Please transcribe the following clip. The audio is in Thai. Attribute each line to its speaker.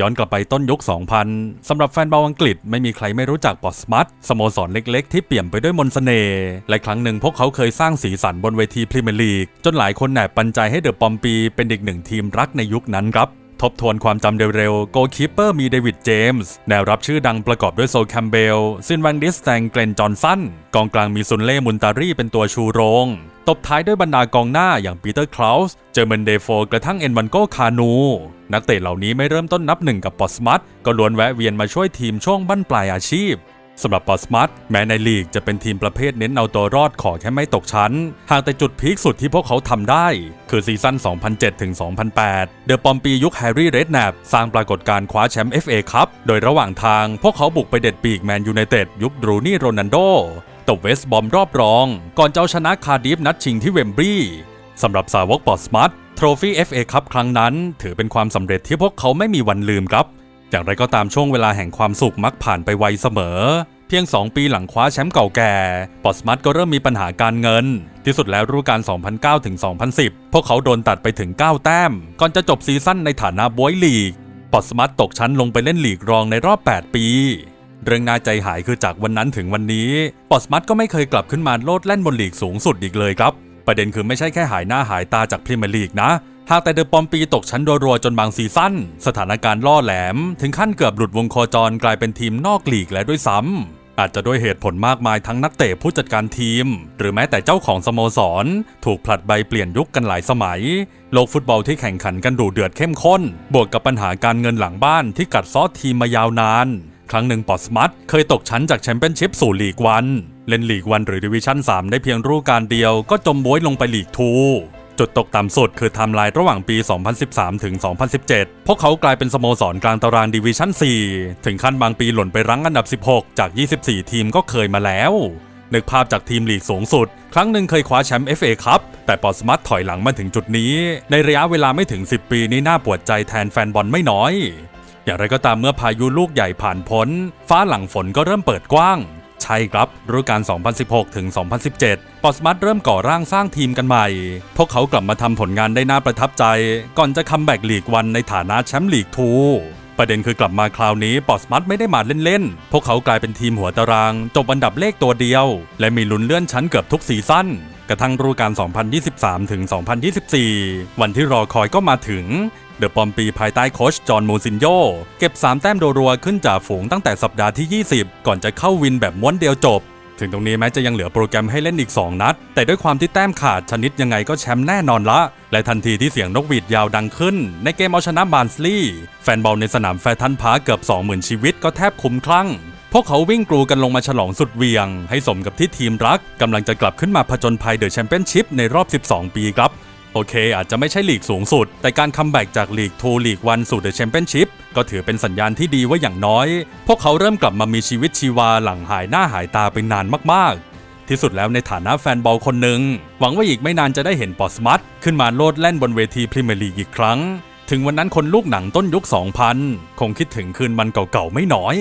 Speaker 1: ย้อนกลับไปต้นยุค 2000 สำหรับแฟนบอลอังกฤษไม่มีใครไม่รู้จักปอสมัตสโมสรเล็กๆ ที่เปี่ยมไปด้วยมนสเสน่ห์และครั้งหนึ่งพวกเขาเคยสร้างสีสันบนเวทีพรีเมียร์ลีก จนหลายคนแหนบปันใจให้เดอะปอมปีเป็นอีกหนึ่งทีมรักในยุคนั้นครับ ทบทวนความจำเร็วๆ โกลคีปเปอร์มีเดวิดเจมส์แนวรับชื่อดังประกอบด้วยโซลแคมเบล ซินวันดิสแตงเกรนจอห์นสัน กองกลางมีซุนเล่ มุนตารีเป็นตัวชูโรง ตบท้ายด้วยบรรดากองหน้าอย่างปีเตอร์คลาวส์ เจอร์เมนเดโฟกระทั่งเอ็นวันโกคานู นักเตะเหล่านี้ไม่เริ่มต้นนับหนึ่งกับปอสมัตก็ล้วนแวะเวียนมาช่วยทีมช่วงบั้นปลายอาชีพ สำหรับปอสมัตแม้ในลีกจะเป็นทีมประเภทเน้นเอาตัวรอดขอแค่ไม่ตกชั้น หากแต่จุดพีคสุดที่พวกเขาทำได้ คือซีซั่น 2007 ถึง 2008 เดอะปอมปียุคแฮร์รี่เรดแนบสร้างปรากฏการณ์คว้าแชมป์ FA ครับโดยระหว่างทางพวกเขาบุกไปเด็ดปีกแมนยูไนเต็ดยุคดรูนี่โรนันโดตบเวสบอมรอบรอง ก่อนเจ้าชนะคาร์ดิฟนัดชิงที่เวมบรีสำหรับสาวกปอสมัตโทรฟี่ FA ครับครั้งนั้น ถือเป็นความสำเร็จที่พวกเขาไม่มีวันลืมครับ อย่างไรก็ตามช่วงเวลาแห่งความสุขมักผ่านไปไวเสมอ เพียง 2 ปีหลังคว้าแชมป์เก่าแก่ปอสมัตก็เริ่มมีปัญหาการเงิน ที่สุดแล้วฤดูกาล 2009 ถึง 2010 พวกเขาโดนตัดไปถึง 9 แต้ม ก่อนจะจบซีซั่นในฐานะบวยลีกปอสมัตตกชั้นลงไปเล่นลีกรองในรอบ 8 ปีเรื่องน่าใจหายคือจากวันนั้นถึงวันนี้ปอสมัตก็ไม่เคยกลับขึ้นมาโลดแล่นบนลีกสูงสุดอีกเลยครับ ประเด็นคือไม่ใช่แค่หายหน้าหายตาจากพรีเมียร์ลีกนะ หากแต่เดอะปอมปีตกชั้นรัวๆจนบางซีซั่น สถานการณ์ล่อแหลม ถึงขั้นเกือบหลุดวงโคจรกลายเป็นทีมนอกลีกแล้วด้วยซ้ำ อาจจะด้วยเหตุผลมากมายทั้งนักเตะผู้จัดการทีม หรือแม้แต่เจ้าของสโมสร ถูกผลัดใบเปลี่ยนยุคกันหลายสมัย โลกฟุตบอลที่แข่งขันกันดุเดือดเข้มข้น บวกกับปัญหาการเงินหลังบ้านที่กัดซ้อทีมมายาวนาน ครั้งหนึ่งปอสมัตเคยตกชั้นจากแชมเปี้ยนชิพสู่ลีกวัน เล่นลีกวันหรือดิวิชั่น3 ได้เพียงฤดูกาลเดียวก็จมบวยลงไปลีกทู จุดตกต่ำสุดคือไทม์ไลน์ระหว่างปี 2013 ถึง 2017 พวกเขากลายเป็นสโมสรกลางตารางดิวิชั่น 4 ถึงขั้นบางปีหล่นไปรั้งอันดับ 16 จาก 24 ทีมก็เคยมาแล้ว นึกภาพจากทีมลีกสูงสุด ครั้งหนึ่งเคยคว้าแชมป์ FA ครับ แต่ปอสมัตถอยหลังมาถึงจุดนี้ ในระยะเวลาไม่ถึง 10 ปีนี้น่าปวดใจแทนแฟนบอลไม่น้อย อย่างไรก็ตามเมื่อพายุลูกใหญ่ผ่านพ้น ฟ้าหลังฝนก็เริ่มเปิดกว้าง ใช่ครับฤดูกาล 2016 ถึง 2017 ปอสมัตเริ่มก่อร่างสร้างทีมกันใหม่ พวกเขากลับมาทำผลงานได้น่าประทับใจ ก่อนจะคัมแบ็กลีกวันในฐานะแชมป์ลีกทูประเด็นคือกลับมาคราวนี้ปอสมัตไม่ได้มาเล่นๆ พวกเขากลายเป็นทีมหัวตาราง จบอันดับเลขตัวเดียว และมีลุ้นเลื่อนชั้นเกือบทุกซีซั่น กระทั่งฤดูกาล 2023 ถึง 2024 วันที่รอคอยก็มาถึง เดอะปอมปีภายใต้โค้ชจอห์นมูซินโยเก็บ 3 แต้มโดรัวขึ้นจากฝูงตั้งแต่สัปดาห์ที่ 20 ก่อนจะเข้าวินแบบม้วนเดียวจบ ถึงตรงนี้แม้จะยังเหลือโปรแกรมให้เล่นอีก 2 นัด แต่ด้วยความที่แต้มขาดชนิดยังไงก็แชมป์แน่นอนละ และทันทีที่เสียงนกหวีดยาวดังขึ้น ในเกมเอาชนะบาร์นสลีย์แฟนบอลในสนามแฟร์ทันพาร์เกือบ 20,000 ชีวิตก็แทบคุ้มคลั่ง พวกเขาวิ่งกรูกันลงมาฉลองสุดเวียง ให้สมกับที่ทีมรักกำลังจะกลับขึ้นมาผจญภัยเดอะแชมเปี้ยนชิพในรอบ 12 ปีครับโอเค อาจจะไม่ใช่ลีกสูงสุด แต่การคัมแบ็กจากลีกทูลีกวันสู่เดอะแชมเปี้ยนชิพก็ถือเป็นสัญญาณที่ดีว่าอย่างน้อย พวกเขาเริ่มกลับมามีชีวิตชีวาหลังหายหน้าหายตาไปนานมากๆ ที่สุดแล้วในฐานะแฟนบอลคนหนึ่ง หวังว่าอีกไม่นานจะได้เห็นปอสมัตขึ้นมาโลดแล่นบนเวทีพรีเมียร์ลีกอีกครั้ง ถึงวันนั้นคนลูกหนังต้นยุค 2000 คงคิดถึงคืนมันเก่าๆไม่น้อย